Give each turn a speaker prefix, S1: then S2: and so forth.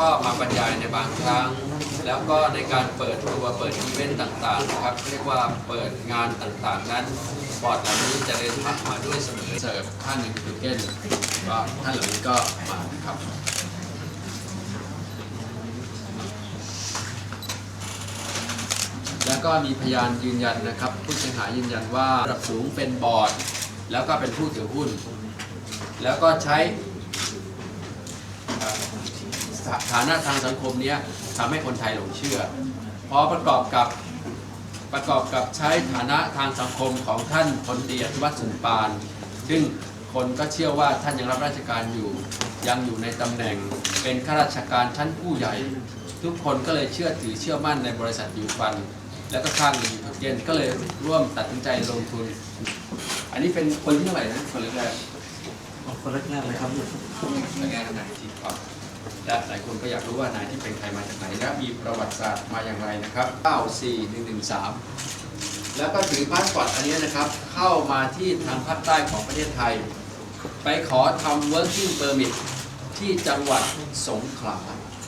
S1: ก็มาบรรยายในบางครั้ง แล้วก็ในการเปิดตัวเปิดอีเวนต์ต่างๆนะครับเรียกว่าเปิดงานต่างๆ นั้นบอร์ดเหล่านี้จะเดินทางมาด้วยเสมอเสิร์ฟท่านหนึ่งคือเก้นก็ท่านเหล่านี้ก็มาครับแล้วก็มีพยานยืนยันนะครับ ผู้เสียหายยืนยันว่าระดับสูงเป็นบอร์ด แล้วก็เป็นผู้ถือหุ้น แล้วก็ใช้ ฐานะทางสังคมเนี้ยทำให้คนไทยหลงเชื่อพราะประกอบกับประกอบกับใช้ฐานะทางสังคมของท่านพลเดียรติวัฒน์สุนปาน ซึ่งคนก็เชื่อว่าท่านยังรับราชการอยู่ ยังอยู่ในตำแหน่งเป็นข้าราชการชั้นผู้ใหญ่ ทุกคนก็เลยเชื่อถือเชื่อมั่นในบริษัทยูฟัน แล้วก็ข้างยูเกนก็เลยร่วมตัดสินใจลงทุน อันนี้เป็นคนที่เท่าไหร่นะคนแรก
S2: คนแรกเลยครับ
S1: แล้วแก้นายที่ก่อน และหลายคนก็อยากรู้ว่านายที่เป็นใครมาจากไหน และมีประวัติศาสตร์มาอย่างไรนะครับ 94113 แล้วก็ถือพาสปอร์ตอันนี้นะครับ เข้ามาที่ทางภาคใต้ของประเทศไทย ไปขอทำ working permit ที่จังหวัดสงขลา